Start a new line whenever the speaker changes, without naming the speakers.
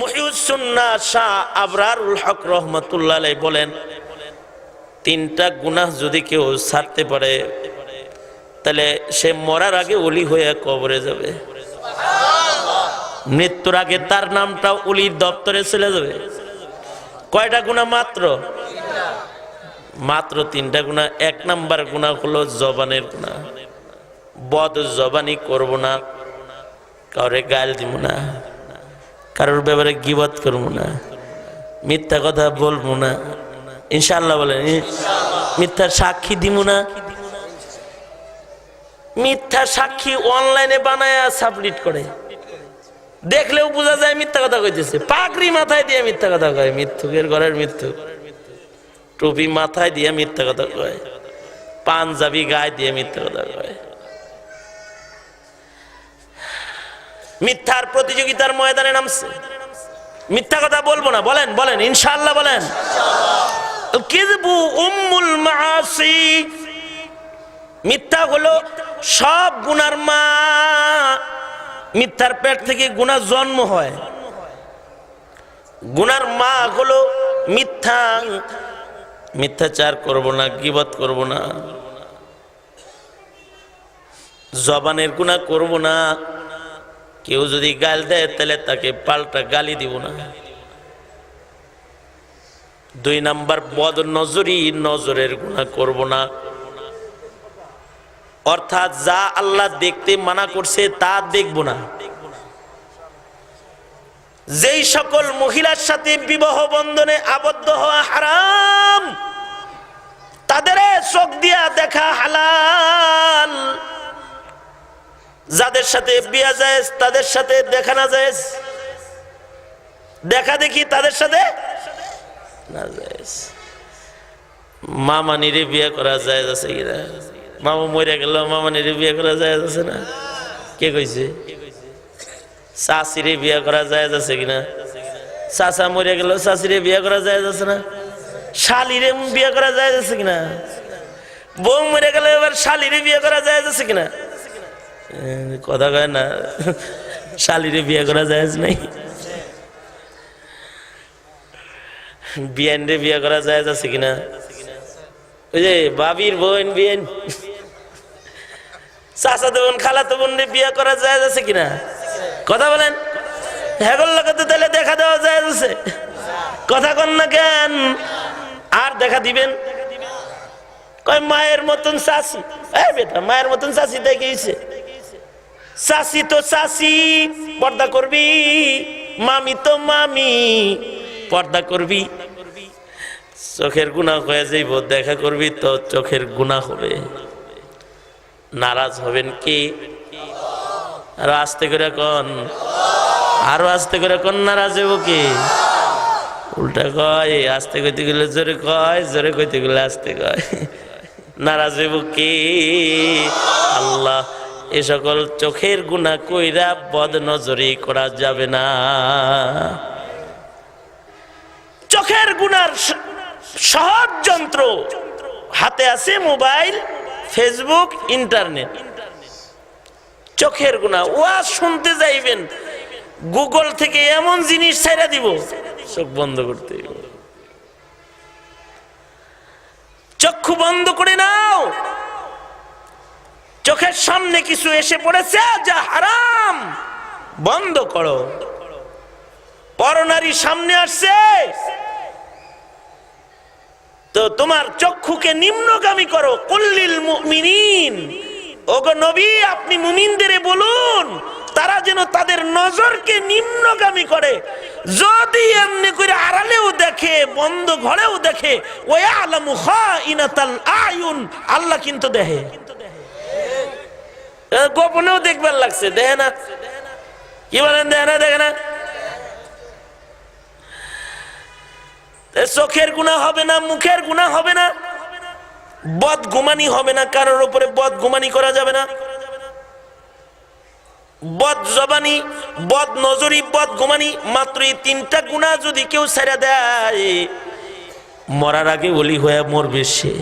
মহিউসুন্না শাহ আবরারুল হক রহমতুল্লাহ আলাই বলেন তিনটা গুনাহ যদি কেউ ছাড়তে পারে তাহলে সে মরার আগে অলি হয়ে কবরে যাবে। মৃত্যুর আগে তার নামটা অলির দপ্তরে চলে যাবে। কয়টা গুণা মাত্র? মাত্র তিনটা গুণা এক নাম্বার গুণা হলো জবানের গুণা বদ জবানি করব না কাউরে গাল দিব না। কারোর ব্যাপারে গিবত করব না। মিথ্যা কথা বলব না। ইনশাল্লাহ বলেন মিথ্যা সাক্ষী দিব না। মিথ্যা সাক্ষী অনলাইনে বানায় সাবমিট করে। দেখলেও বোঝা যায় মিথ্যা কথা কইতেছে। পাগড়ি মাথায় দিয়ে মিথ্যা কথা কয়, মিথ্যুকের ঘরের মিথ্যু টুপি মাথায় দিয়ে মিথ্যা কথা কয়। পাঞ্জাবি গায়ে দিয়ে মিথ্যা কথা কয়। মিথ্যার প্রতিযোগিতার ময়দানে নামছে। মিথ্যা কথা বলব না, বলেন বলেন ইনশাল্লাহ বলেন। মিথ্যা হলো সব গুনার মা। মিথ্যার পেট থেকে গুনাহ জন্ম হয়। গুনার মা হলো মিথ্যা। মিথ্যাচার করব না, গিবত করব না। জবানের গুনাহ করব না। কেউ যদি গাল দেয়, তাহলে তাকে পাল্টা গালি দিব না। দুই নাম্বার, বদ নজরি নজরের গুণা করব না। অর্থাৎ যা আল্লাহ দেখতে মানা করছে, তা দেখব না। যেই সকল মহিলার সাথে বিবাহ বন্ধনে আবদ্ধ হওয়া হারাম, তাদের চোখ দিয়া দেখা হালাল। যাদের সাথে বিয়া যায় তাদের সাথে দেখা না যায় দেখা দেখি তাদের সাথে না যায় মামানিরে বিয়ে করা যায় আছে কিনা মামা মরে গেল, মামানিরে বিয়ে করা যায় আছে না? কে কইছে? শাশিরে বিয়ে করা যায় আছে কিনা চাচা মরে গেল শাশিরে বিয়ে করা যায় আছে না? শালিরে বিয়ে করা যায় আছে কিনা বউ মরে গেলে, এবার শালিরে বিয়ে করা যায় আছে কিনা কথা কয় না শালিরে বিয়ে করা যায় নাই? বিয়ানরে বিয়ে করা যায় আছে কিনা? ওই যে বাবির বোন বিয়ান। চাচাতো বোন খালাতো বোন বিয়ে করা যায় আছে কিনা? কথা বলেন। হেগল লোকে তো তাহলে দেখা দেওয়া যায় আছে। কথা কন না কেন? আর দেখা দিবেন? কয়, মায়ের মতন চাষি বেটা, মায়ের মতন চাষি দেখিয়েছে। চাষি তো চাষি পর্দা করবি? মামি তো মামি, পর্দা করবি? চোখের গুণা হয়ে যাইব, দেখা করবি তো চোখের গুণা হবে। নারাজ হবেন কি? আরও আস্তে করে কন। আরও আস্তে করে কন, নারাজ হইব কি? উল্টা কয়, আস্তে কইতে গেলে জোরে কয়, জোরে কইতে গেলে আস্তে কয়। নারাজ হইব কি? আল্লাহ এ সকল চোখের গুণা কইরা বদ নজরি করা যাবে না। চোখের গুনার সহজ যন্ত্র হাতে আছে মোবাইল, ফেসবুক, ইন্টারনেট। চোখের গুণা ওয়াজ শুনতে যাইবেন, গুগল থেকে এমন জিনিস ছেড়ে দিব, চোখ বন্ধ করতে চক্ষু বন্ধ করে নাও। চোখের সামনে কিছু এসে পড়েছে, যা হারাম। বন্ধ করো। পরনারী সামনে আসছে। তো তোমার চক্ষুকে নিম্নগামী করো, কুল্লিল মুমিনিন। ওগো নবী, আপনি মুমিনদের বলুন, তারা যেন তাদের নজরকে নিম্নগামী করে। যদি এমনি করে আড়ালেও দেখে, বন্ধ ঘরেও দেখে ওয়া আলামু খাইনাতাল আয়ুন, আল্লাহ কিন্তু দেখে। গোপনেও দেখবার লাগছে, দেখে না। কি বলেন, দেখে না দেখে না। চোখের গুণা হবে না, মুখের গুণা হবে না। বদ গুমানি হবে না, কারোর উপরে বদ গুমানি করা যাবে না। বদ জবানি বদ নজরি বদ গুমানি মাত্র এই তিনটা গুণা যদি কেউ ছেড়ে দেয়, মরার আগে ওলি হয়ে মরবে সে।